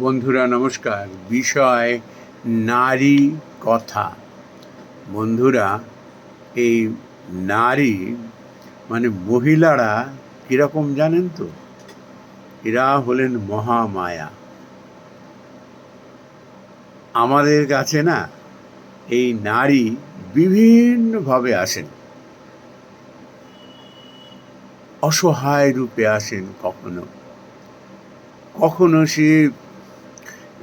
বন্ধুরা, নমস্কার। বিষয় নারী কথা। বন্ধুরা, এই নারী মানে মহিলারা কীরকম জানেন তো? এরা হলেন মহামায়া। আমাদের কাছে না, এই নারী বিভিন্নভাবে আসেন। অসহায় রূপে আসেন কখনো। কখনো সে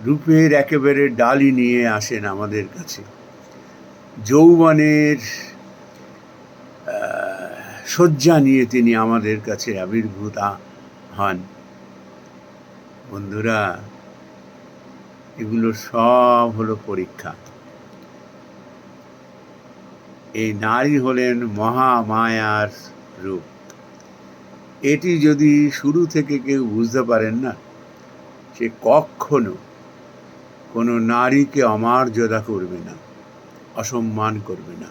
রূপের একেবারে ডালি নিয়ে আসেন আমাদের কাছে। যৌবনের শয্যা নিয়ে তিনি আমাদের কাছে আবির্ভূত হন। বন্ধুরা, এগুলো সব হলো পরীক্ষা। এই নারী হলেন মহামায়ার রূপ। এটি যদি শুরু থেকে কেউ বুঝতে পারেন না, সে কখনো কোনো নারীকে অমর্যাদা করবে না, অসম্মান করবে না।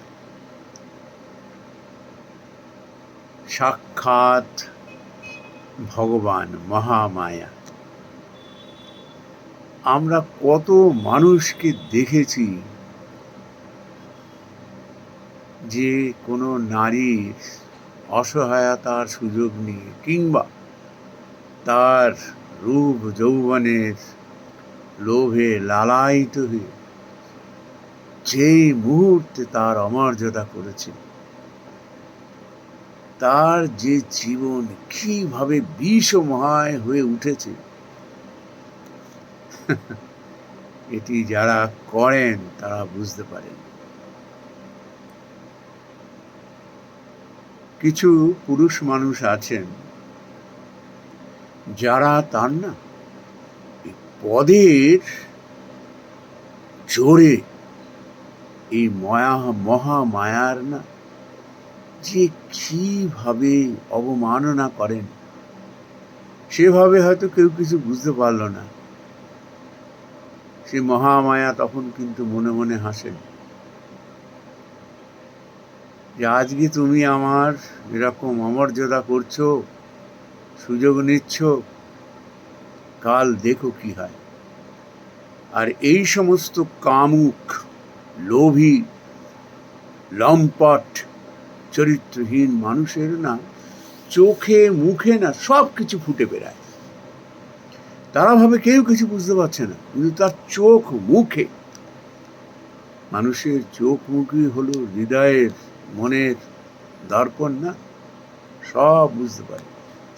সাক্ষাৎ ভগবান মহামায়া। আমরা কত মানুষকে দেখেছি যে কোনো নারীর অসহায়তার সুযোগ নিয়ে কিংবা তার রূপ যৌবনের লোভে লালায়িত হয়ে যেই মুহূর্তে তার অমর্যাদা করেছে, তার যে জীবন কীভাবে বিষময় হয়ে উঠেছে, এটি যারা করেন তারা বুঝতে পারেন। কিছু পুরুষ মানুষ আছেন, যারা তার না পদের জোরে এই ময়া, মহামায়ার না যে কীভাবে অবমাননা করেন, সেভাবে হয়তো কেউ কিছু বুঝতে পারল না। সে মহামায়া তখন কিন্তু মনে মনে হাসেন। যে আজকে তুমি আমার এরকম অমর্যাদা করছ, সুযোগ নিচ্ছ কাল দেখো কি হয়। আর এই সমস্ত কামুক, লোভী, লম্পট, চরিত্রহীন মানুষের না চোখে, মুখে না সব কিছু ফুটে বেড়ায়। তারা ভাবে কেউ কিছু বুঝতে পারছে না, কিন্তু তার চোখ, মুখে মানুষের চোখ, মুখই হলো হৃদয়ের, মনের দর্পণ না, সব বুঝতে পারে।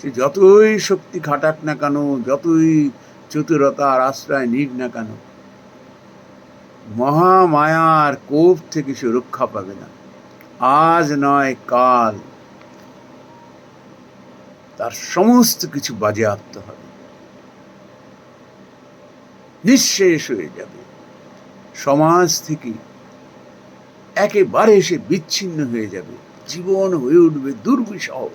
সে যতই শক্তি খাটাক না কেন, যতই চতুরতার আশ্রয় নিক না কেন, মহামায়ার কোপ থেকে সে রক্ষা পাবে না। আজ নয় কাল তার সমস্ত কিছু বাজে বাজেয়াপ্ত হবে। নিঃশেষ হয়ে যাবে। সমাজ থেকে একেবারে সে বিচ্ছিন্ন হয়ে যাবে। জীবন হয়ে উঠবে দুর্বিষহ।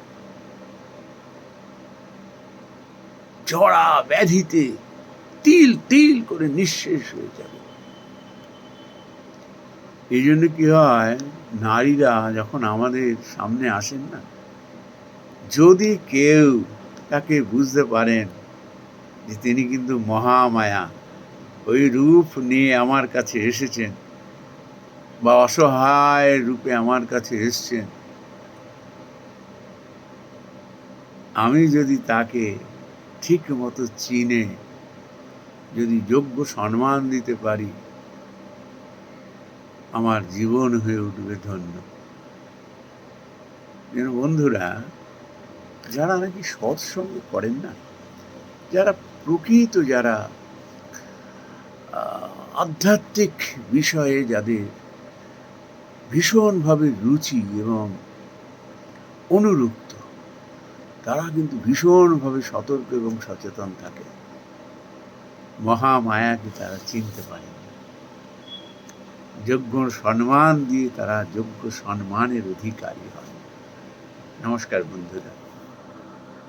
জড়া ব্যাধিতে তিল তিল করে নিঃশেষ হয়ে যাবে। এই জন্য কি হয়, নারীরা যখন আমাদের সামনে আসেন না, যদি কেউ তাকে বুঝতে পারেন যে তিনি কিন্তু মহামায়া, ওই রূপ নিয়ে আমার কাছে এসেছেন বা অসহায় রূপে আমার কাছে এসছেন, আমি যদি তাকে ঠিক মতো চিনে, যদি যোগ্য সম্মান দিতে পারি, আমার জীবন হয়ে উঠবে ধন্য। যেন বন্ধুরা, যারা নাকি সৎসঙ্গ করেন না, যারা প্রকৃত যারা আধ্যাত্মিক বিষয়ে যাদের ভীষণভাবে রুচি এবং অনুরুক্ত তারা কিন্তু ভীষণভাবে সতর্ক এবং সচেতন থাকে। মহামায়াকে তারা চিনতে পারে না। যোগ্য সম্মান দিয়ে তারা যোগ্য সম্মানের অধিকারী হয়। নমস্কার বন্ধুরা।